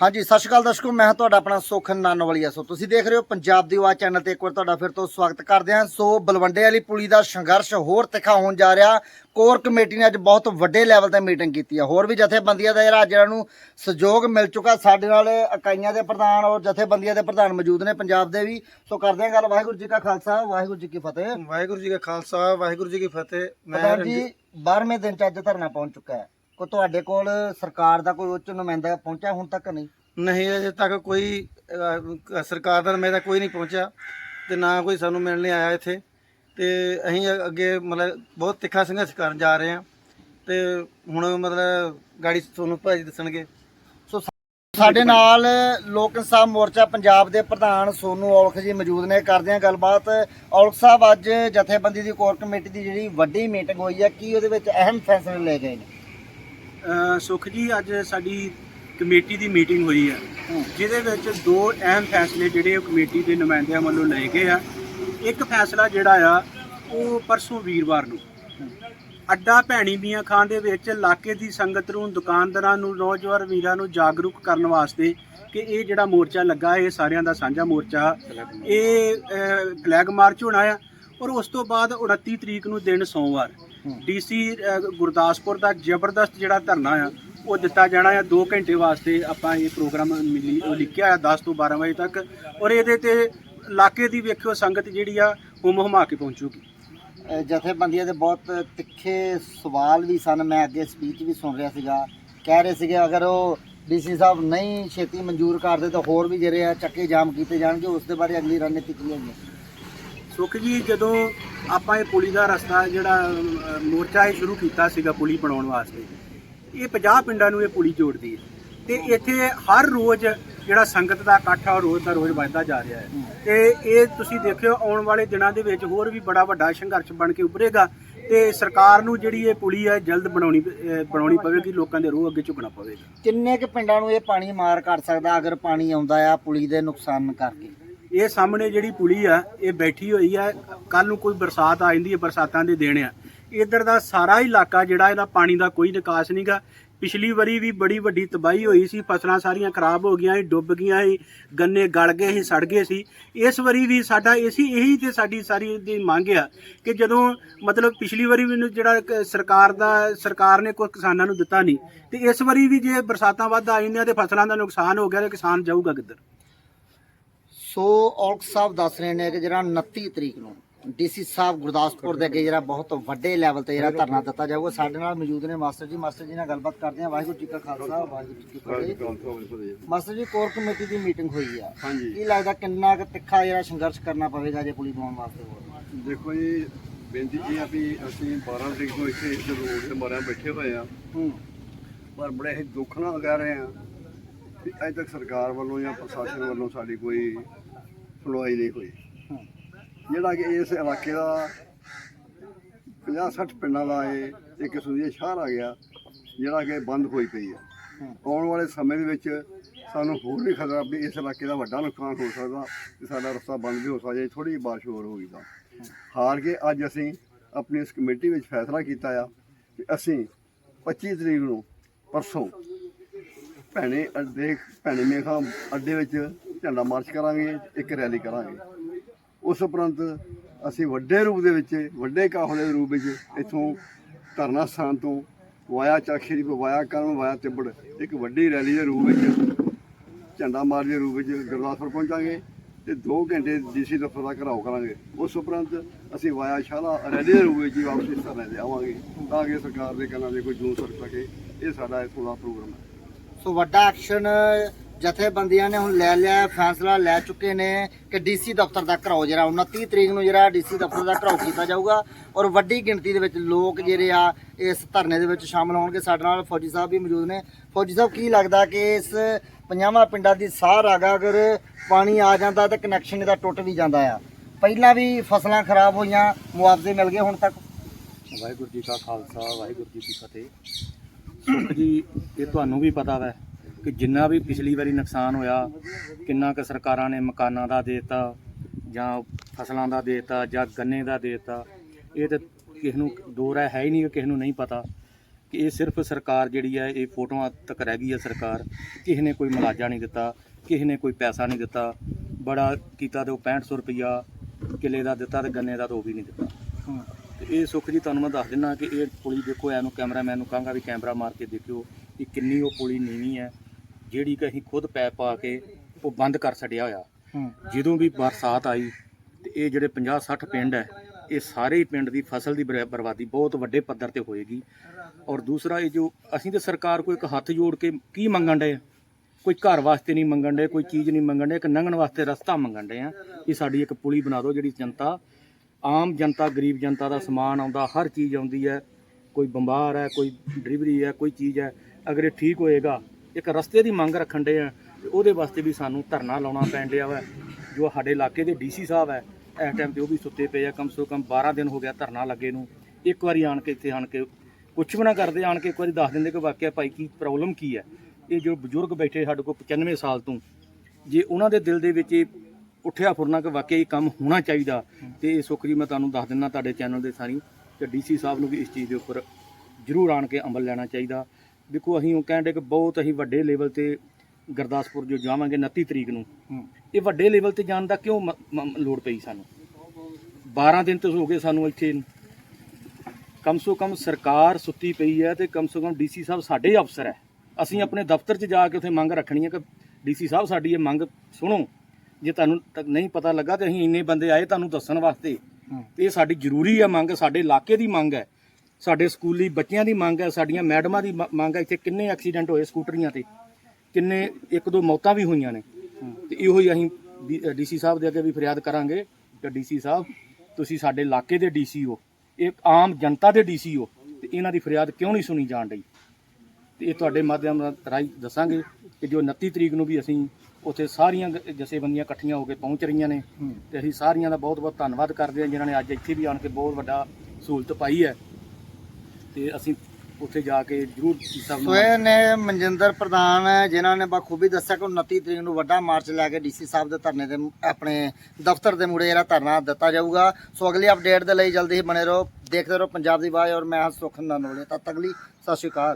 ਹਾਂਜੀ ਸਤਿ ਸ਼੍ਰੀ ਅਕਾਲ ਦਰਸ਼ਕੋ ਮੈਂ ਤੁਹਾਡਾ ਆਪਣਾ ਸੁਖ ਨਾਨੋਵਾਲੀਆ। ਸੋ ਤੁਸੀਂ ਦੇਖ ਰਹੇ ਹੋ ਪੰਜਾਬ ਦੀ ਆਵਾਜ਼ ਚੈਨਲ ਤੇ ਇੱਕ ਵਾਰ ਤੁਹਾਡਾ ਫਿਰ ਤੋਂ ਸਵਾਗਤ ਕਰਦੇ ਹਾਂ। ਸੋ ਬਲਵੰਡੇ ਵਾਲੀ ਪੁਲੀ ਦਾ ਸੰਘਰਸ਼ ਹੋਰ ਤਿੱਖਾ ਹੋਣ ਜਾ ਰਿਹਾ। ਕੋਰ ਕਮੇਟੀ ਨੇ ਅੱਜ ਬਹੁਤ ਵੱਡੇ ਲੈਵਲ ਤੇ ਮੀਟਿੰਗ ਕੀਤੀ ਹੈ ਹੋਰ ਵੀ ਜਥੇਬੰਦੀਆਂ ਦਾ ਜਿਹੜਾ ਜਿਹੜਾ ਨੂੰ ਸਹਿਯੋਗ ਮਿਲ ਚੁੱਕਾ ਸਾਡੇ ਨਾਲ ਇਕਾਈਆਂ ਦੇ ਪ੍ਰਧਾਨ ਔਰ ਜਥੇਬੰਦੀਆਂ ਦੇ ਪ੍ਰਧਾਨ ਮੌਜੂਦ ਨੇ ਪੰਜਾਬ ਦੇ ਵੀ। ਸੋ ਕਰਦੇ ਹਾਂ ਗੱਲ। ਵਾਹਿਗੁਰੂ ਜੀ ਕਾ ਖਾਲਸਾ ਵਾਹਿਗੁਰੂ ਜੀ ਕੀ ਫਤਿਹ। ਵਾਹਿਗੁਰੂ ਜੀ ਕਾ ਖਾਲਸਾ ਵਾਹਿਗੁਰੂ ਜੀ ਕੀ ਫਤਿਹ। ਪ੍ਰਧਾਨ ਜੀ 12ਵੇਂ ਦਿਨ ਚ ਅੱਜ ਧਰਨਾ ਪਹੁੰਚ ਚੁੱਕਾ ਹੈ। ਕੋ ਤੁਹਾਡੇ ਕੋਲ ਸਰਕਾਰ ਦਾ ਕੋਈ ਉੱਚ ਨੁਮਾਇੰਦਾ ਪਹੁੰਚਿਆ ਹੁਣ ਤੱਕ ਨਹੀਂ? ਨਹੀਂ ਅਜੇ ਤੱਕ ਕੋਈ ਅਹ, ਸਰਕਾਰ ਦਾ ਮੇਰਾ ਕੋਈ ਨਹੀਂ ਪਹੁੰਚਿਆ ਤੇ ਨਾ ਕੋਈ ਸਾਨੂੰ ਮਿਲਣ ਲਈ ਆਇਆ ਇੱਥੇ। ਤੇ ਅਸੀਂ ਅ- ਅੱਗੇ ਮਤਲਬ ਬਹੁਤ ਤਿੱਖਾ ਸੰਘਰਸ਼ ਕਰਨ ਜਾ ਰਹੇ ਹਾਂ ਤੇ ਹੁਣ ਮਤਲਬ ਗਾੜੀ ਤੁਹਾਨੂੰ ਭਾਜੀ ਦੱਸਣਗੇ। ਸੋ ਸਾਡੇ ਨਾਲ ਲੋਕ ਇਨਸਾਫ ਮੋਰਚਾ ਪੰਜਾਬ ਦੇ ਪ੍ਰਧਾਨ ਸੋਨੂ ਔਲਖ ਜੀ ਮੌਜੂਦ ਨੇ। ਕਰਦੇ ਹਾਂ ਗੱਲਬਾਤ। ਔਲਖ ਸਾਹਿਬ ਅੱਜ ਜਥੇਬੰਦੀ ਦੀ ਕੋਰ ਕਮੇਟੀ ਦੀ ਜਿਹੜੀ ਵੱਡੀ ਮੀਟਿੰਗ ਹੋਈ ਹੈ ਕੀ ਉਹਦੇ ਵਿੱਚ ਅਹਿਮ ਫੈਸਲੇ ਲਏ ਗਏ ਨੇ? ਸੁਖ ਜੀ ਅੱਜ ਸਾਡੀ ਕਮੇਟੀ ਦੀ ਮੀਟਿੰਗ ਹੋਈ ਹੈ। ਜਿਹਦੇ ਵਿੱਚ ਦੋ ਅਹਿਮ ਫੈਸਲੇ ਜਿਹੜੇ ਉਹ ਕਮੇਟੀ ਦੇ ਨੁਮਾਇੰਦਿਆਂ ਵੱਲੋਂ ਲਏ ਗਏ ਆ। ਇੱਕ ਫੈਸਲਾ ਜਿਹੜਾ ਆ ਉਹ ਪਰਸੋਂ ਵੀਰਵਾਰ ਨੂੰ। ਅੱਡਾ ਭੈਣੀ ਮੀਆਂ ਖਾਨ ਦੇ ਵਿੱਚ ਇਲਾਕੇ ਦੀ ਸੰਗਤ ਨੂੰ ਦੁਕਾਨਦਾਰਾਂ ਨੂੰ ਨੌਜਵਾਨ ਵੀਰਾਂ ਨੂੰ ਜਾਗਰੂਕ ਕਰਨ ਵਾਸਤੇ ਕਿ ਇਹ ਜਿਹੜਾ ਮੋਰਚਾ ਲੱਗਾ ਇਹ ਸਾਰਿਆਂ ਦਾ ਸਾਂਝਾ ਮੋਰਚਾ। ਇਹ ਫਲੈਗ ਮਾਰਚ ਹੋਣਾ ਆ ਔਰ ਉਸ ਤੋਂ ਬਾਅਦ 29 ਤਰੀਕ ਨੂੰ ਦਿਨ ਸੋਮਵਾਰ। ਡੀਸੀ ਗੁਰਦਾਸਪੁਰ ਦਾ ਜ਼ਬਰਦਸਤ ਜਿਹੜਾ ਧਰਨਾ ਆ ਉਹ ਦਿੱਤਾ ਜਾਣਾ ਆ। 2 ਘੰਟੇ ਵਾਸਤੇ ਆਪਾਂ ਇਹ ਪ੍ਰੋਗਰਾਮ ਮਿਲੀ ਲਿਖਿਆ ਆ 10 ਤੋਂ 12 ਵਜੇ ਤੱਕ। ਔਰ ਇਹਦੇ ਤੇ ਇਲਾਕੇ ਦੀ ਵੇਖਿਓ ਸੰਗਤ ਜਿਹੜੀ ਆ ਹੁਮ ਹੁਮਾ ਕੇ ਪਹੁੰਚੂਗੀ। ਜਥੇਬੰਦੀਆਂ ਦੇ ਬਹੁਤ ਤਿੱਖੇ ਸਵਾਲ ਵੀ ਸਨ। ਮੈਂ ਅੱਗੇ ਸਪੀਚ ਵੀ ਸੁਣ ਰਿਹਾ ਸੀਗਾ। ਕਹਿ ਰਹੇ ਸੀਗੇ ਅਗਰ ਉਹ ਡੀਸੀ ਸਾਹਿਬ ਨਹੀਂ ਛੇਤੀ ਮਨਜ਼ੂਰ ਕਰਦੇ ਤਾਂ ਹੋਰ ਵੀ ਜਿਹੜੇ ਆ ਚੱਕੇ ਜਾਮ ਕੀਤੇ ਜਾਣਗੇ ਉਸ ਦੇ ਬਾਰੇ ਅਗਲੀ ਰਣਨੀਤੀ ਕੀ ਹੋਣੀ ਹੈ ਸੁਖ ਜੀ ਜਦੋਂ ਆਪਾਂ ਇਹ ਪੁਲੀ ਦਾ ਰਸਤਾ ਜਿਹੜਾ ਮੋਰਚਾ ਇਹ ਸ਼ੁਰੂ ਕੀਤਾ ਸੀਗਾ ਪੁਲੀ ਬਣਾਉਣ ਵਾਸਤੇ। ਇਹ 50 ਪਿੰਡਾਂ ਨੂੰ ਇਹ ਪੁਲੀ ਜੋੜਦੀ ਹੈ। ਤੇ ਇੱਥੇ ਹਰ ਰੋਜ਼ ਜਿਹੜਾ ਸੰਗਤ ਦਾ ਇਕੱਠ ਆ, ਉਹ ਰੋਜ਼ ਦਾ ਰੋਜ਼ ਵੱਧਦਾ ਜਾ ਰਿਹਾ ਹੈ। ਤੇ ਇਹ ਤੁਸੀਂ ਦੇਖਿਓ, ਆਉਣ ਵਾਲੇ ਦਿਨਾਂ ਦੇ ਵਿੱਚ ਹੋਰ ਵੀ ਬੜਾ ਵੱਡਾ ਸੰਘਰਸ਼ ਬਣ ਕੇ ਉਭਰੇਗਾ। ਤੇ ਸਰਕਾਰ ਨੂੰ ਜਿਹੜੀ ਇਹ ਪੁਲੀ ਹੈ, ਜਲਦ ਬਣਾਉਣੀ ਬਣਾਉਣੀ ਪਵੇਗੀ, ਲੋਕਾਂ ਦੇ ਰੋਹ ਅੱਗੇ ਝੁਕਣਾ ਪਵੇਗਾ। ਕਿੰਨੇ ਕੁ ਪਿੰਡਾਂ ਨੂੰ ਇਹ ਪਾਣੀ ਮਾਰ ਕਰ ਸਕਦਾ, ਅਗਰ ਪਾਣੀ ਆਉਂਦਾ ਆ ਪੁਲੀ ਦੇ ਨੁਕਸਾਨ ਕਰਕੇ? ਇਹ ਸਾਹਮਣੇ ਜਿਹੜੀ ਪੁਲੀ ਆ, ਇਹ ਬੈਠੀ ਹੋਈ ਆ। ਕੱਲ ਨੂੰ ਕੋਈ ਬਰਸਾਤ ਆ ਜਾਂਦੀ ਹੈ, ਬਰਸਾਤਾਂ ਦੇ ਦਿਨ ਆ। ਇਧਰ ਦਾ ਸਾਰਾ ਇਲਾਕਾ ਜਿਹੜਾ ਇਹਦਾ ਪਾਣੀ ਦਾ ਕੋਈ ਨਿਕਾਸ ਨਹੀਂਗਾ ਪਿਛਲੀ ਵਾਰੀ ਵੀ ਬੜੀ ਵੱਡੀ ਤਬਾਹੀ ਹੋਈ ਸੀ, ਫਸਲਾਂ ਸਾਰੀਆਂ ਖਰਾਬ ਹੋ ਗਈਆਂ ਸੀ, ਡੁੱਬ ਗਈਆਂ ਸੀ, ਗੰਨੇ ਗਲ ਗਏ ਸੀ, ਸੜ ਗਏ ਸੀ। ਇਸ ਵਾਰੀ ਵੀ ਸਾਡਾ ਇਸੀ ਇਹੀ ਤੇ ਸਾਡੀ ਸਾਰੀ ਦੀ ਮੰਗ ਆ ਕਿ ਜਦੋਂ ਮਤਲਬ ਪਿਛਲੀ ਵਾਰੀ ਮੈਨੂੰ ਜਿਹੜਾ ਸਰਕਾਰ ਦਾ, ਸਰਕਾਰ ਨੇ ਕੋਈ ਕਿਸਾਨਾਂ ਨੂੰ ਦਿੱਤਾ ਨਹੀਂ, ਤੇ ਇਸ ਵਾਰੀ ਵੀ ਜੇ ਬਰਸਾਤਾਂ ਵੱਧ ਆ ਜਾਂਦੀਆਂ ਤੇ ਫਸਲਾਂ ਦਾ ਨੁਕਸਾਨ ਹੋ ਗਿਆ ਤੇ ਕਿਸਾਨ ਜਾਊਗਾ ਕਿੱਧਰ? ਸੋ ਔਲਖ ਸਾਹਿਬ ਦੱਸ ਰਹੇ ਨੇ ਕਿ ਜਿਹੜਾ 29 ਤਰੀਕ ਨੂੰ ਡੀਸੀ ਸਾਹਿਬ ਗੁਰਦਾਸਪੁਰ ਦੇ ਅੱਗੇ ਜਿਹੜਾ ਬਹੁਤ ਵੱਡੇ ਲੈਵਲ ਤੇ ਜਿਹੜਾ ਧਰਨਾ ਦਿੱਤਾ ਜਾਊਗਾ ਸਾਡੇ ਨਾਲ ਮੌਜੂਦ ਨੇ ਮਾਸਟਰ ਜੀ। ਮਾਸਟਰ ਜੀ ਨਾਲ ਗੱਲਬਾਤ ਕਰਦੇ ਹਾਂ। ਵਾਹਿਗੁਰੂ ਜੀ ਕਾ ਖਾਲਸਾ ਵਾਹਿਗੁਰੂ ਜੀ ਕੀ ਫਤਿਹ। ਮਾਸਟਰ ਜੀ ਕੋਰ ਕਮੇਟੀ ਦੀ ਮੀਟਿੰਗ ਹੋਈ ਆ। ਹਾਂਜੀ। ਕੀ ਲੱਗਦਾ ਕਿੰਨਾ ਕੁ ਤਿੱਖਾ ਜਿਹੜਾ ਸੰਘਰਸ਼ ਕਰਨਾ ਪਵੇਗਾ ਜੇ ਪੁਲੀ ਬਣਾਉਣ ਵਾਸਤੇ ਦੇਖੋ ਜੀ ਬੇਨਤੀ ਜੀ ਆ ਵੀ ਅਸੀਂ 12 ਤਰੀਕ ਤੋਂ ਇੱਥੇ ਰੋਡ ਤੇ ਮਾਰਿਆਂ ਬੈਠੇ ਹੋਏ ਆ। ਹੂੰ। ਪਰ ਬੜੇ ਹੀ ਦੁੱਖ ਨਾਲ ਕਹਿ ਰਹੇ ਆ ਵੀ ਅਜੇ ਤੱਕ ਸਰਕਾਰ ਵੱਲੋਂ ਜਾਂ ਪ੍ਰਸ਼ਾਸਨ ਵੱਲੋਂ ਸਾਡੀ ਕੋਈ ਸੁਣਵਾਈ ਨਹੀਂ ਹੋਈ। ਜਿਹੜਾ ਕਿ ਇਸ ਇਲਾਕੇ ਦਾ 50 60 ਪਿੰਡਾਂ ਦਾ ਇਹ ਇੱਕ ਕਿਸਮ ਦੀ ਸ਼ਹਿਰ ਆ ਗਿਆ, ਜਿਹੜਾ ਕਿ ਬੰਦ ਹੋਈ ਪਈ ਹੈ ਆਉਣ ਵਾਲੇ ਸਮੇਂ ਦੇ ਵਿੱਚ ਸਾਨੂੰ ਹੋਰ ਵੀ ਖਤਰਾ ਵੀ ਇਸ ਇਲਾਕੇ ਦਾ ਵੱਡਾ ਨੁਕਸਾਨ ਹੋ ਸਕਦਾ ਤੇ ਸਾਡਾ ਰਸਤਾ ਬੰਦ ਵੀ ਹੋ ਸਕਦਾ, ਜੇ ਥੋੜੀ ਜਿਹੀ ਬਾਰਿਸ਼ ਹੋਰ ਹੋਈ ਤਾਂ। ਹਾਰ ਕੇ ਅੱਜ ਅਸੀਂ ਆਪਣੀ ਇਸ ਕਮੇਟੀ ਵਿੱਚ ਫੈਸਲਾ ਕੀਤਾ ਆ ਕਿ ਅਸੀਂ 25 ਤਰੀਕ ਨੂੰ ਪਰਸੋਂ ਭੈਣੇ ਅੱਡੇ ਭੈਣੇ ਮੇਖਾਂ ਅੱਡੇ ਵਿੱਚ ਝੰਡਾ ਮਾਰਚ ਕਰਾਂਗੇ, ਇੱਕ ਰੈਲੀ ਕਰਾਂਗੇ। ਉਸ ਉਪਰੰਤ ਅਸੀਂ ਵੱਡੇ ਰੂਪ ਦੇ ਵਿੱਚ, ਵੱਡੇ ਕਾਫਲੇ ਦੇ ਰੂਪ ਵਿੱਚ ਇੱਥੋਂ ਧਰਨਾ ਸਥਾਨ ਤੋਂ ਵਾਇਆ ਚੱਕ ਸ਼ਰੀਫ ਵਾਇਆ ਕਰਮ, ਵਾਇਆ ਤਿੱਬੜ, ਇੱਕ ਵੱਡੀ ਰੈਲੀ ਦੇ ਰੂਪ ਵਿੱਚ, ਝੰਡਾ ਮਾਰ ਦੇ ਰੂਪ ਵਿੱਚ ਗੁਰਦਾਸਪੁਰ ਪਹੁੰਚਾਂਗੇ ਤੇ 2 ਘੰਟੇ ਡੀਸੀ ਦਫ਼ਤਰ ਦਾ ਘਰਾਓ ਕਰਾਂਗੇ। ਉਸ ਉਪਰੰਤ ਅਸੀਂ ਵਾਇਆ ਸ਼ਾਲਾ ਰੈਲੀ ਦੇ ਰੂਪ ਵਿੱਚ ਹੀ ਵਾਪਸ ਇਸ ਤਰ੍ਹਾਂ ਆਵਾਂਗੇ, ਤਾਂ ਕਿ ਸਰਕਾਰ ਦੇ ਕੰਨਾਂ ਦੇ ਕੋਈ ਜੂਨ ਸਰ ਸਕੇ। ਇਹ ਸਾਡਾ ਇੱਥੋਂ ਦਾ ਪ੍ਰੋਗਰਾਮ ਹੈ। ਸੋ ਵੱਡਾ ਐਕਸ਼ਨ ਜਥੇਬੰਦੀਆਂ ਨੇ ਹੁਣ ਲੈ ਲਿਆ ਫੈਸਲਾ ਲੈ ਚੁੱਕੇ ਨੇ ਕਿ ਡੀਸੀ ਦਫ਼ਤਰ ਦਾ ਘਰਾਓ ਜਿਹੜਾ 29 ਤਰੀਕ ਨੂੰ ਜਿਹੜਾ ਡੀਸੀ ਦਫ਼ਤਰ ਦਾ ਘਰਾਓ ਕੀਤਾ ਜਾਊਗਾ ਔਰ ਵੱਡੀ ਗਿਣਤੀ ਦੇ ਵਿੱਚ ਲੋਕ ਜਿਹੜੇ ਆ ਇਸ ਧਰਨੇ ਦੇ ਵਿੱਚ ਸ਼ਾਮਲ ਹੋਣਗੇ। ਸਾਡੇ ਨਾਲ ਫੌਜੀ ਸਾਹਿਬ ਵੀ ਮੌਜੂਦ ਨੇ। ਫੌਜੀ ਸਾਹਿਬ, ਕੀ ਲੱਗਦਾ ਕਿ ਇਸ ਪੰਜਾਵਾਂ ਪਿੰਡਾਂ ਦੀ ਸਾਰ ਆਗਾ ਅਗਰ ਪਾਣੀ ਆ ਜਾਂਦਾ ਤਾਂ ਕਨੈਕਸ਼ਨ ਇਹਦਾ ਟੁੱਟ ਵੀ ਜਾਂਦਾ ਆ। ਪਹਿਲਾਂ ਵੀ ਫਸਲਾਂ ਖਰਾਬ ਹੋਈਆਂ, ਮੁਆਵਜ਼ੇ ਮਿਲ ਗਏ ਹੁਣ ਤੱਕ? ਵਾਹਿਗੁਰੂ ਜੀ ਕਾ ਖਾਲਸਾ, ਵਾਹਿਗੁਰੂ ਜੀ ਕੀ ਫਤਿਹ। ਸੁਖ ਜੀ, ਇਹ ਤੁਹਾਨੂੰ ਵੀ ਪਤਾ ਵੈ ਕਿ ਜਿੰਨਾ ਵੀ ਪਿਛਲੀ ਵਾਰੀ ਨੁਕਸਾਨ ਹੋਇਆ, ਕਿੰਨਾ ਕੁ ਸਰਕਾਰਾਂ ਨੇ ਮਕਾਨਾਂ ਦਾ ਦੇਤਾ, ਜਾਂ ਫਸਲਾਂ ਦਾ ਦੇਤਾ, ਜਾਂ ਗੰਨੇ ਦਾ ਦੇਤਾ, ਇਹ ਤੇ ਕਿਸੇ ਨੂੰ ਦੋ ਰਾਏ ਹੈ ਹੀ ਨਹੀਂ ਕਿਸੇ ਨੂੰ ਨਹੀਂ ਪਤਾ ਕਿ ਇਹ ਸਿਰਫ ਸਰਕਾਰ ਜਿਹੜੀ ਹੈ, ਇਹ ਫੋਟੋਆਂ ਤੱਕ ਰਹਿ ਗਈ ਹੈ ਸਰਕਾਰ। ਕਿਸੇ ਨੇ ਕੋਈ ਮੁਲਾਜ਼ਾ ਨਹੀਂ ਦਿੱਤਾ, ਕਿਸੇ ਨੇ ਕੋਈ ਪੈਸਾ ਨਹੀਂ ਦਿੱਤਾ। ਬੜਾ ਕੀਤਾ ਤੇ ਉਹ 6500 ਰੁਪਈਆ ਕਿੱਲੇ ਦਾ ਦਿੱਤਾ ਤੇ ਗੰਨੇ ਦਾ ਤਾਂ ਉਹ ਵੀ ਨਹੀਂ ਦਿੱਤਾ। ਤੇ ਇਹ ਸੁੱਖ ਜੀ ਤੁਹਾਨੂੰ ਮੈਂ ਦੱਸ ਦਿੰਦਾ ਕਿ ਇਹ ਪੁਲੀ ਦੇਖੋ ਇਹਨੂੰ ਕੈਮਰਾਮੈਨ ਨੂੰ ਕਹਾਂਗਾ ਵੀ ਕੈਮਰਾ ਮਾਰ ਕੇ ਦੇਖਿਓ ਕਿ ਕਿੰਨੀ ਉਹ ਪੁਲੀ ਨੀਵੀਂ ਹੈ ਜਿਹੜੀ ਕਿ ਅਸੀਂ ਖੁਦ ਪੈਪ ਪਾ ਕੇ ਉਹ ਬੰਦ ਕਰ ਛੱਡਿਆ ਹੋਇਆ। ਜਦੋਂ ਵੀ ਬਰਸਾਤ ਆਈ ਤੇ ਇਹ ਜਿਹੜੇ 50 60 ਪਿੰਡ ਹੈ ਇਹ ਸਾਰੇ ਪਿੰਡ ਦੀ ਫਸਲ ਦੀ ਬਰ- ਬਰਬਾਦੀ ਬਹੁਤ ਵੱਡੇ ਪੱਧਰ ਤੇ ਹੋਏਗੀ। ਔਰ ਦੂਸਰਾ ਇਹ ਜੋ ਅਸੀਂ ਤੇ ਸਰਕਾਰ ਕੋਲ ਇੱਕ ਹੱਥ ਜੋੜ ਕੇ ਕੀ ਮੰਗਣ ਡਏ? ਕੋਈ ਘਰ ਵਾਸਤੇ ਨਹੀਂ ਮੰਗਣ ਡਏ ਕੋਈ ਚੀਜ਼ ਨਹੀਂ ਮੰਗਣ ਡਏ ਇੱਕ ਲੰਘਣ ਵਾਸਤੇ ਰਸਤਾ ਮੰਗਣ ਡਏ ਆ। ਕਿ ਸਾਡੀ ਇੱਕ ਪੁਲੀ ਬਣਾ ਦਿਓ ਜਿਹੜੀ ਜਨਤਾ ਆਮ ਜਨਤਾ, ਗਰੀਬ ਜਨਤਾ ਦਾ ਸਮਾਨ ਆਉਂਦਾ, ਹਰ ਚੀਜ਼ ਆਉਂਦੀ ਹੈ। ਕੋਈ ਬਿਮਾਰ ਹੈ, ਕੋਈ ਡਿਲੀਵਰੀ ਹੈ, ਕੋਈ ਚੀਜ਼ ਹੈ। ਅਗਰ ਇਹ ਠੀਕ ਹੋਏਗਾ, ਇੱਕ ਰਸਤੇ ਦੀ ਮੰਗ ਰੱਖਣ ਦੇ ਆ, ਤੇ ਉਹਦੇ ਵਾਸਤੇ ਵੀ ਸਾਨੂੰ ਧਰਨਾ ਲਾਉਣਾ ਪੈਣ ਡਿਆ ਵਾ। ਜੋ ਸਾਡੇ ਇਲਾਕੇ ਦੇ ਡੀਸੀ ਸਾਹਿਬ ਹੈ, ਇਸ ਟਾਈਮ ਤੇ ਉਹ ਵੀ ਸੁੱਤੇ ਪਏ ਆ, ਕਮ ਸੇ ਕਮ 12 ਦਿਨ ਹੋ ਗਿਆ ਧਰਨਾ ਲੱਗੇ ਨੂੰ। ਇੱਕ ਵਾਰੀ ਆਣ ਕੇ ਇੱਥੇ ਆਣ ਕੇ, ਕੁਛ ਵੀ ਨਾ ਕਰਦੇ, ਆਣ ਕੇ ਇੱਕ ਵਾਰੀ ਦੱਸ ਦਿੰਦੇ ਕਿ ਵਾਕਿਆ ਭਾਈ ਕੀ ਪ੍ਰੋਬਲਮ ਕੀ ਹੈ। ਇਹ ਜੋ ਬਜ਼ੁਰਗ ਬੈਠੇ ਸਾਡੇ ਕੋਲ 95 ਸਾਲ ਤੋਂ, ਜੇ ਉਹਨਾਂ ਦੇ ਦਿਲ ਦੇ ਵਿੱਚ ਇਹ ਉੱਠਿਆ ਫੁਰਨਾ ਕਿ ਵਾਕਿਆ ਇਹ ਕੰਮ ਹੋਣਾ ਚਾਹੀਦਾ। ਤੇ ਇਹ ਸੁੱਖ ਜੀ ਮੈਂ ਤੁਹਾਨੂੰ ਦੱਸ ਦਿੰਦਾ ਤੁਹਾਡੇ ਚੈਨਲ ਦੇ ਸਾਰੀ ਕਿ ਡੀਸੀ ਸਾਹਿਬ ਨੂੰ ਵੀ ਇਸ ਚੀਜ਼ ਦੇ ਉੱਪਰ ਜ਼ਰੂਰ ਆਣ ਕੇ ਅਮਲ ਲੈਣਾ ਚਾਹੀਦਾ। ਦੇਖੋ ਅਸੀਂ ਉਹ ਕਹਿੰਦੇ ਕਿ ਬਹੁਤ ਅਸੀਂ ਵੱਡੇ ਲੈਵਲ ਤੇ ਗੁਰਦਾਸਪੁਰ ਜੋ ਜਾਵਾਂਗੇ 29 ਤਰੀਕ ਨੂੰ ਇਹ ਵੱਡੇ ਲੈਵਲ ਤੇ ਜਾਣ ਦਾ ਕਿਉਂ ਲੋੜ ਪਈ ਸਾਨੂੰ? 12 ਦਿਨ ਤੋਂ ਹੋ ਗਏ ਸਾਨੂੰ ਇੱਥੇ। ਕਮ ਸੋ ਕਮ ਸਰਕਾਰ ਸੁੱਤੀ ਪਈ ਹੈ ਤੇ ਕਮ ਸੋ ਕਮ ਡੀਸੀ ਸਾਹਿਬ ਸਾਡੇ ਅਫਸਰ ਹੈ। ਅਸੀਂ ਆਪਣੇ ਦਫ਼ਤਰ 'ਚ ਜਾ ਕੇ ਉੱਥੇ ਮੰਗ ਰੱਖਣੀ ਹੈ ਕਿ ਡੀਸੀ ਸਾਹਿਬ ਸਾਡੀ ਇਹ ਮੰਗ ਸੁਣੋ। ਜੇ ਤੁਹਾਨੂੰ ਤੱਕ ਨਹੀਂ ਪਤਾ ਲੱਗਾ ਤੇ ਅਸੀਂ ਇੰਨੇ ਬੰਦੇ ਆਏ ਤੁਹਾਨੂੰ ਦੱਸਣ ਵਾਸਤੇ ਤੇ ਇਹ ਸਾਡੀ ਜ਼ਰੂਰੀ ਹੈ ਮੰਗ ਸਾਡੇ ਇਲਾਕੇ ਦੀ ਮੰਗ ਹੈ ਸਾਡੇ ਸਕੂਲੀ ਬੱਚਿਆਂ ਦੀ ਮੰਗ ਹੈ ਸਾਡੀਆਂ ਮੈਡਮਾਂ ਦੀ ਮੰਗ ਹੈ ਇੱਥੇ ਕਿੰਨੇ ਐਕਸੀਡੈਂਟ ਹੋਏ ਸਕੂਟਰੀਆਂ ਤੇ ਕਿੰਨੇ ਇੱਕ ਦੋ ਮੌਤਾਂ ਵੀ ਹੋਈਆਂ ਨੇ। ਤੇ ਇਹੋ ਹੀ ਅਸੀਂ ਡੀਸੀ ਸਾਹਿਬ ਦੇ ਅੱਗੇ ਵੀ ਫਰਿਆਦ ਕਰਾਂਗੇ ਕਿ ਡੀਸੀ ਸਾਹਿਬ ਤੁਸੀਂ ਸਾਡੇ ਇਲਾਕੇ ਦੇ ਡੀਸੀ ਹੋ ਇੱਕ ਆਮ ਜਨਤਾ ਦੇ ਡੀਸੀ ਹੋ ਤੇ ਇਹਨਾਂ ਦੀ ਫਰਿਆਦ ਕਿਉਂ ਨਹੀਂ ਸੁਣੀ ਜਾਣ ਰਹੀ ਤੇ ਇਹ ਤੁਹਾਡੇ ਮਾਧਿਅਮ ਰਾਹੀਂ ਦੱਸਾਂਗੇ। ਕਿ ਜੋ 29 ਤਰੀਕ ਨੂੰ ਵੀ ਅਸੀਂ ਉੱਥੇ ਸਾਰੀਆਂ ਗ- ਜਥੇਬੰਦੀਆਂ ਇਕੱਠੀਆਂ ਹੋ ਕੇ ਪਹੁੰਚ ਰਹੀਆਂ ਨੇ ਤੇ ਅਸੀਂ ਸਾਰੀਆਂ ਦਾ ਬਹੁਤ ਬਹੁਤ ਧੰਨਵਾਦ ਕਰਦੇ ਹਾਂ ਜਿਨ੍ਹਾਂ ਨੇ ਅੱਜ ਇੱਥੇ ਵੀ ਆਣ ਕੇ ਬਹੁਤ ਵੱਡਾ ਸਹੂਲਤ ਪਾਈ ਹੈ। ਤੇ ਅਸੀਂ ਉੱਥੇ ਜਾ ਕੇ ਜ਼ਰੂਰ ਡੀ ਸਾਹਿਬ ਸੋ ਨੂੰ ਇਹ ਨੇ ਮਨਜਿੰਦਰ ਪ੍ਰਧਾਨ ਜਿਨ੍ਹਾਂ ਨੇ ਬਖੂਬੀ ਦੱਸਿਆ ਕਿ 29 ਤਰੀਕ ਨੂੰ ਵੱਡਾ ਮਾਰਚ ਲੈ ਕੇ ਡੀਸੀ ਸਾਹਿਬ ਦੇ ਧਰਨੇ ਦੇ ਆਪਣੇ ਦਫ਼ਤਰ ਦੇ ਮੂਹਰੇ ਜਿਹੜਾ ਧਰਨਾ ਦਿੱਤਾ ਜਾਊਗਾ। ਸੋ ਅਗਲੀ ਅਪਡੇਟ ਦੇ ਲਈ ਜਲਦੀ ਹੀ ਬਣੇ ਰਹੋ ਦੇਖਦੇ ਰਹੋ ਪੰਜਾਬ ਦੀ ਆਵਾਜ਼ ਔਰ ਮੈਂ ਹਾਂ ਸੁਖ ਨਨੋਲੇ ਤਦ ਤੱਕ ਲਈ ਸਤਿ ਸ਼੍ਰੀ ਅਕਾਲ।